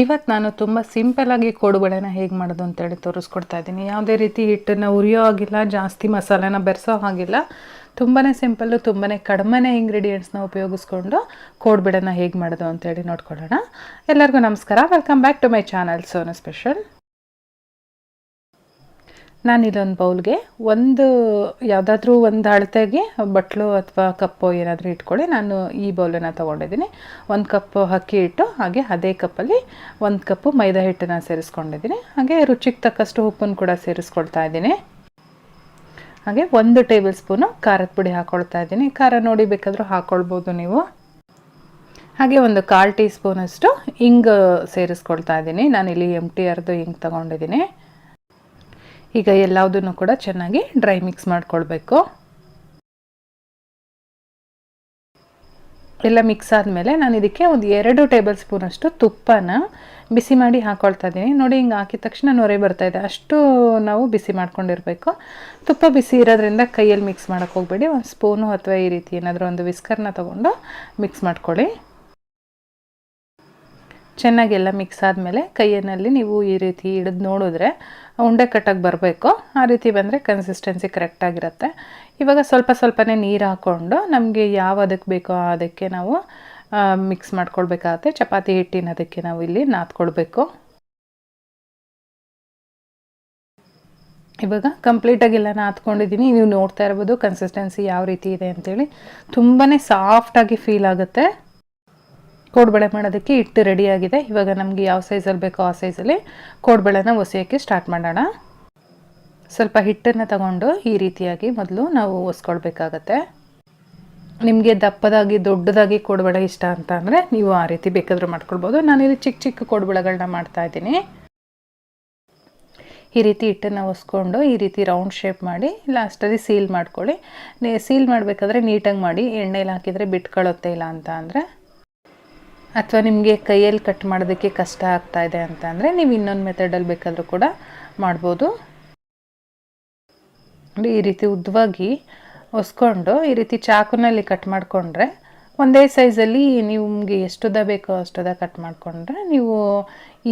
ಇವತ್ತು ನಾನು ತುಂಬ ಸಿಂಪಲಾಗಿ ಕೋಡುಬಳೆನ ಹೇಗೆ ಮಾಡೋದು ಅಂತೇಳಿ ತೋರಿಸ್ಕೊಡ್ತಾ ಇದ್ದೀನಿ. ಯಾವುದೇ ರೀತಿ ಹಿಟ್ಟನ್ನು ಉರಿಯೋ ಆಗಿಲ್ಲ ಜಾಸ್ತಿ ಮಸಾಲೆನ ಬೆರೆಸೋ ಹಾಗಿಲ್ಲ. ತುಂಬಾ ಸಿಂಪಲ್ಲು ತುಂಬಾ ಕಡಿಮೆ ಇಂಗ್ರೀಡಿಯೆಂಟ್ಸ್ನ ಉಪಯೋಗಿಸ್ಕೊಂಡು ಕೋಡುಬಳೆನ ಹೇಗೆ ಮಾಡೋದು ಅಂತೇಳಿ ನೋಡ್ಕೊಳ್ಳೋಣ. ಎಲ್ಲರಿಗೂ ನಮಸ್ಕಾರ. Welcome back to my channel Sona special ನಾನು ಇಲ್ಲೊಂದು ಬೌಲ್ಗೆ ಒಂದು ಯಾವುದಾದ್ರೂ ಒಂದು ಅಳತೆಗೆ ಬಟ್ಲು ಅಥವಾ ಕಪ್ಪು ಏನಾದರೂ ಇಟ್ಕೊಳ್ಳಿ. ನಾನು ಈ ಬೌಲನ್ನು ತೊಗೊಂಡಿದ್ದೀನಿ. ಒಂದು ಕಪ್ ಅಕ್ಕಿ ಹಿಟ್ಟು ಹಾಗೆ ಅದೇ ಕಪ್ಪಲ್ಲಿ ಒಂದು ಕಪ್ಪು ಮೈದಾ ಹಿಟ್ಟನ್ನು ಸೇರಿಸ್ಕೊಂಡಿದ್ದೀನಿ. ಹಾಗೆ ರುಚಿಗೆ ತಕ್ಕಷ್ಟು ಉಪ್ಪನ್ನು ಕೂಡ ಸೇರಿಸ್ಕೊಳ್ತಾ ಇದ್ದೀನಿ. ಹಾಗೆ ಒಂದು ಟೇಬಲ್ ಸ್ಪೂನು ಖಾರದ ಪುಡಿ ಹಾಕ್ಕೊಳ್ತಾ ಇದ್ದೀನಿ. ಖಾರ ನೋಡಿ ಬೇಕಾದರೂ ಹಾಕ್ಕೊಳ್ಬೋದು ನೀವು. ಹಾಗೆ ಒಂದು ಕಾಲು ಟೀ ಸ್ಪೂನಷ್ಟು ಹಿಂಗ್ ಸೇರಿಸ್ಕೊಳ್ತಾ ಇದ್ದೀನಿ. ನಾನಿಲ್ಲಿ ಎಂ ಟಿ ಅರ್ದು ಹಿಂಗೆ ತೊಗೊಂಡಿದ್ದೀನಿ. ಈಗ ಎಲ್ಲದನ್ನು ಕೂಡ ಚೆನ್ನಾಗಿ ಡ್ರೈ ಮಿಕ್ಸ್ ಮಾಡ್ಕೊಳ್ಬೇಕು. ಎಲ್ಲ ಮಿಕ್ಸ್ ಆದಮೇಲೆ ನಾನು ಇದಕ್ಕೆ ಒಂದು ಎರಡು ಟೇಬಲ್ ಸ್ಪೂನಷ್ಟು ತುಪ್ಪನ ಬಿಸಿ ಮಾಡಿ ಹಾಕ್ಕೊಳ್ತಾ ಇದ್ದೀನಿ. ನೋಡಿ, ಹಿಂಗೆ ಹಾಕಿದ ತಕ್ಷಣ ನೊರೆ ಬರ್ತಾ ಇದೆ. ಅಷ್ಟು ನಾವು ಬಿಸಿ ಮಾಡ್ಕೊಂಡಿರಬೇಕು. ತುಪ್ಪ ಬಿಸಿ ಇರೋದ್ರಿಂದ ಕೈಯಲ್ಲಿ ಮಿಕ್ಸ್ ಮಾಡೋಕ್ಕೆ ಹೋಗಬೇಡಿ. ಒಂದು ಸ್ಪೂನು ಅಥವಾ ಈ ರೀತಿ ಏನಾದರೂ ಒಂದು ವಿಸ್ಕರ್ನ ತೊಗೊಂಡು ಮಿಕ್ಸ್ ಮಾಡ್ಕೊಳ್ಳಿ. ಚೆನ್ನಾಗೆಲ್ಲ ಮಿಕ್ಸ್ ಆದಮೇಲೆ ಕೈಯಲ್ಲಿ ನೀವು ಈ ರೀತಿ ಹಿಡಿದು ನೋಡಿದ್ರೆ ಉಂಡೆ ಕಟ್ಟಾಗಿ ಬರಬೇಕು. ಆ ರೀತಿ ಬಂದರೆ ಕನ್ಸಿಸ್ಟೆನ್ಸಿ ಕರೆಕ್ಟಾಗಿರುತ್ತೆ ಇವಾಗ ಸ್ವಲ್ಪ ಸ್ವಲ್ಪನೇ ನೀರು ಹಾಕ್ಕೊಂಡು ನಮಗೆ ಯಾವ ಅದಕ್ಕೆ ಬೇಕೋ ಅದಕ್ಕೆ ನಾವು ಮಿಕ್ಸ್ ಮಾಡ್ಕೊಳ್ಬೇಕಾಗತ್ತೆ. ಚಪಾತಿ ಹಿಟ್ಟಿನ ಅದಕ್ಕೆ ನಾವು ಇಲ್ಲಿ ನಾದ್ಕೊಳ್ಬೇಕು. ಇವಾಗ ಕಂಪ್ಲೀಟಾಗೆಲ್ಲ ನಾದ್ಕೊಂಡಿದ್ದೀನಿ. ನೀವು ನೋಡ್ತಾ ಇರ್ಬೋದು ಕನ್ಸಿಸ್ಟೆನ್ಸಿ ಯಾವ ರೀತಿ ಇದೆ ಅಂತೇಳಿ. ತುಂಬಾ ಸಾಫ್ಟಾಗಿ ಫೀಲ್ ಆಗುತ್ತೆ. ಕೋಡ್ಬಳೆ ಮಾಡೋದಕ್ಕೆ ಹಿಟ್ಟು ರೆಡಿಯಾಗಿದೆ ಇವಾಗ ನಮಗೆ ಯಾವ ಸೈಜಲ್ಲಿ ಬೇಕೋ ಆ ಸೈಜಲ್ಲಿ ಕೋಡ್ಬಳೆನ ಒಸೆಯೋಕ್ಕೆ ಸ್ಟಾರ್ಟ್ ಮಾಡೋಣ. ಸ್ವಲ್ಪ ಹಿಟ್ಟನ್ನು ತಗೊಂಡು ಈ ರೀತಿಯಾಗಿ ಮೊದಲು ನಾವು ಒಸ್ಕೊಳ್ಬೇಕಾಗತ್ತೆ. ನಿಮಗೆ ದಪ್ಪದಾಗಿ, ದೊಡ್ಡದಾಗಿ ಕೋಡ್ಬಳೆ ಇಷ್ಟ ಅಂತ ಅಂದರೆ ನೀವು ಆ ರೀತಿ ಬೇಕಾದರೂ ಮಾಡ್ಕೊಳ್ಬೋದು. ನಾನಿಲ್ಲಿ ಚಿಕ್ಕ ಚಿಕ್ಕ ಕೋಡ್ಬಳೆಗಳನ್ನ ಮಾಡ್ತಾಯಿದ್ದೀನಿ ಈ ರೀತಿ ಹಿಟ್ಟನ್ನು ಒಸ್ಕೊಂಡು ಈ ರೀತಿ ರೌಂಡ್ ಶೇಪ್ ಮಾಡಿ ಲಾಸ್ಟಲ್ಲಿ ಸೀಲ್ ಮಾಡ್ಕೊಳ್ಳಿ. ಸೀಲ್ ಮಾಡಬೇಕಾದ್ರೆ ನೀಟಾಗಿ ಮಾಡಿ, ಎಣ್ಣೆಲಿ ಹಾಕಿದರೆ ಬಿಟ್ಕೊಳ್ಳುತ್ತೆ ಇಲ್ಲ ಅಂತ ಅಂದರೆ ಅಥವಾ ನಿಮಗೆ ಕೈಯಲ್ಲಿ ಕಟ್ ಮಾಡೋದಕ್ಕೆ ಕಷ್ಟ ಆಗ್ತಾ ಇದೆ ಅಂತ ಅಂದರೆ ನೀವು ಇನ್ನೊಂದು ಮೆಥಡಲ್ಲಿ ಬೇಕಾದರೂ ಕೂಡ ಮಾಡ್ಬೋದು. ಈ ರೀತಿ ಉದ್ದವಾಗಿ ಒಸ್ಕೊಂಡು ಈ ರೀತಿ ಚಾಕುನಲ್ಲಿ ಕಟ್ ಮಾಡಿಕೊಂಡ್ರೆ ಒಂದೇ ಸೈಜಲ್ಲಿ ನಿಮಗೆ ಎಷ್ಟುದ ಬೇಕೋ ಅಷ್ಟುದ ಕಟ್ ಮಾಡಿಕೊಂಡ್ರೆ ನೀವು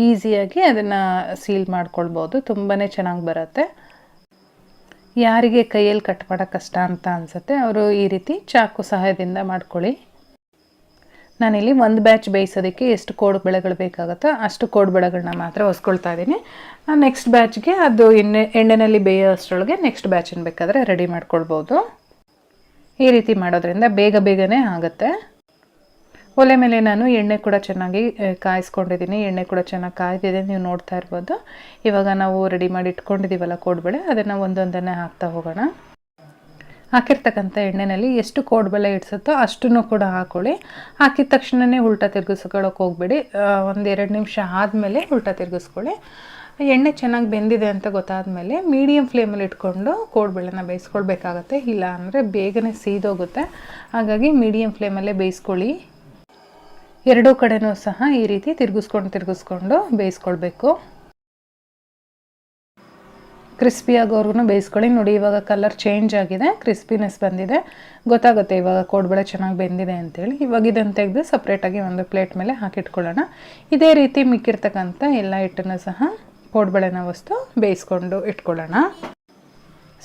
ಈಸಿಯಾಗಿ ಅದನ್ನು ಸೀಲ್ ಮಾಡ್ಕೊಳ್ಬೋದು. ತುಂಬಾ ಚೆನ್ನಾಗಿ ಬರುತ್ತೆ. ಯಾರಿಗೆ ಕೈಯಲ್ಲಿ ಕಟ್ ಮಾಡೋಕ್ಕೆ ಕಷ್ಟ ಅಂತ ಅನಿಸುತ್ತೆ, ಅವರು ಈ ರೀತಿ ಚಾಕು ಸಹಾಯದಿಂದ ಮಾಡ್ಕೊಳ್ಳಿ. ನಾನಿಲ್ಲಿ ಒಂದು ಬ್ಯಾಚ್ ಬೇಯಿಸೋದಕ್ಕೆ ಎಷ್ಟು ಕೋಡು ಬೆಳೆಗಳು ಬೇಕಾಗುತ್ತೋ ಅಷ್ಟು ಕೋಡು ಬೆಳೆಗಳನ್ನ ಮಾತ್ರ ಹೊಸ್ಕೊಳ್ತಾ ಇದ್ದೀನಿ. ನೆಕ್ಸ್ಟ್ ಬ್ಯಾಚ್ಗೆ ಅದು ಎಣ್ಣೆ ಎಣ್ಣೆಯಲ್ಲಿ ಬೇಯೋ ಅಷ್ಟರೊಳಗೆ ನೆಕ್ಸ್ಟ್ ಬ್ಯಾಚನ್ನು ಬೇಕಾದರೆ ರೆಡಿ ಮಾಡ್ಕೊಳ್ಬೋದು. ಈ ರೀತಿ ಮಾಡೋದ್ರಿಂದ ಬೇಗ ಬೇಗನೆ ಆಗುತ್ತೆ. ಒಲೆ ಮೇಲೆ ನಾನು ಎಣ್ಣೆ ಕೂಡ ಚೆನ್ನಾಗಿ ಕಾಯಿಸ್ಕೊಂಡಿದ್ದೀನಿ. ಎಣ್ಣೆ ಕೂಡ ಚೆನ್ನಾಗಿ ಕಾಯ್ದಿದೆ, ನೀವು ನೋಡ್ತಾ ಇರ್ಬೋದು. ಇವಾಗ ನಾವು ರೆಡಿ ಮಾಡಿ ಇಟ್ಕೊಂಡಿದ್ದೀವಲ್ಲ ಕೋಡ್ಬೇಳೆ, ಅದನ್ನು ಒಂದೊಂದನ್ನೇ ಹಾಕ್ತಾ ಹೋಗೋಣ. ಹಾಕಿರ್ತಕ್ಕಂಥ ಎಣ್ಣೆಯಲ್ಲಿ ಎಷ್ಟು ಕೋಡ್ಬೆಲೆ ಇಡ್ಸುತ್ತೋ ಅಷ್ಟನ್ನು ಕೂಡ ಹಾಕೊಳ್ಳಿ. ಹಾಕಿದ ತಕ್ಷಣವೇ ಉಲ್ಟ ತಿರುಗಿಸ್ಕೊಳ್ಳೋಕೆ ಹೋಗಬೇಡಿ. ಒಂದು ಎರಡು ನಿಮಿಷ ಆದಮೇಲೆ ಉಲ್ಟ ತಿರುಗಿಸ್ಕೊಳ್ಳಿ. ಎಣ್ಣೆ ಚೆನ್ನಾಗಿ ಬೆಂದಿದೆ ಅಂತ ಗೊತ್ತಾದಮೇಲೆ ಮೀಡಿಯಮ್ ಫ್ಲೇಮಲ್ಲಿ ಇಟ್ಕೊಂಡು ಕೋಡ್ಬೆಳೆನ ಬೇಯಿಸ್ಕೊಳ್ಬೇಕಾಗತ್ತೆ. ಇಲ್ಲ ಅಂದರೆ ಬೇಗನೆ ಸೀದೋಗುತ್ತೆ. ಹಾಗಾಗಿ ಮೀಡಿಯಮ್ ಫ್ಲೇಮಲ್ಲೇ ಬೇಯಿಸ್ಕೊಳ್ಳಿ. ಎರಡೂ ಕಡೆನೂ ಸಹ ಈ ರೀತಿ ತಿರುಗಿಸ್ಕೊಂಡು ತಿರುಗಿಸ್ಕೊಂಡು ಬೇಯಿಸ್ಕೊಳ್ಬೇಕು. ಕ್ರಿಸ್ಪಿಯಾಗೋರ್ಗು ಬೇಯಿಸ್ಕೊಳ್ಳಿ. ನೋಡಿ, ಇವಾಗ ಕಲರ್ ಚೇಂಜ್ ಆಗಿದೆ ಕ್ರಿಸ್ಪಿನೆಸ್ ಬಂದಿದೆ. ಗೊತ್ತಾಗುತ್ತೆ ಇವಾಗ ಕೋಡ್ಬಳೆ ಚೆನ್ನಾಗಿ ಬೆಂದಿದೆ ಅಂತೇಳಿ. ಇವಾಗ ಇದನ್ನು ತೆಗೆದು ಸಪ್ರೇಟಾಗಿ ಒಂದು ಪ್ಲೇಟ್ ಮೇಲೆ ಹಾಕಿಟ್ಕೊಳ್ಳೋಣ. ಇದೇ ರೀತಿ ಮಿಕ್ಕಿರ್ತಕ್ಕಂಥ ಎಲ್ಲ ಹಿಟ್ಟನ್ನು ಸಹ ಕೋಡ್ಬಳೆನ ವಸ್ತು ಬೇಯಿಸ್ಕೊಂಡು ಇಟ್ಕೊಳ್ಳೋಣ.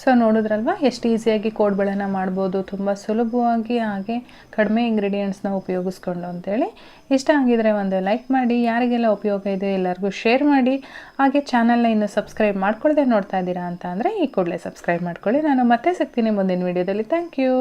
ಸೊ ನೋಡಿದ್ರಲ್ವ? ಎಷ್ಟು ಈಸಿಯಾಗಿ ಕೋಡ್ಬಳೆನ ಮಾಡ್ಬೋದು, ತುಂಬ ಸುಲಭವಾಗಿ ಹಾಗೆ ಕಡಿಮೆ ಇಂಗ್ರೀಡಿಯೆಂಟ್ಸ್ನ ಉಪಯೋಗಿಸ್ಕೊಂಡು ಅಂತೇಳಿ. ಇಷ್ಟ ಆಗಿದರೆ ಒಂದು ಲೈಕ್ ಮಾಡಿ, ಯಾರಿಗೆಲ್ಲ ಉಪಯೋಗ ಇದೆ ಎಲ್ಲರಿಗೂ ಶೇರ್ ಮಾಡಿ. ಹಾಗೆ ಚಾನಲ್ನ ಇನ್ನೂ ಸಬ್ಸ್ಕ್ರೈಬ್ ಮಾಡ್ಕೊಳ್ಳದೆ ನೋಡ್ತಾ ಇದ್ದೀರಾ ಅಂತ ಅಂದರೆ ಈ ಕೂಡಲೇ ಸಬ್ಸ್ಕ್ರೈಬ್ ಮಾಡ್ಕೊಳ್ಳಿ. ನಾನು ಮತ್ತೆ ಸಿಗ್ತೀನಿ ಮುಂದಿನ ವೀಡಿಯೋದಲ್ಲಿ ಥ್ಯಾಂಕ್ ಯು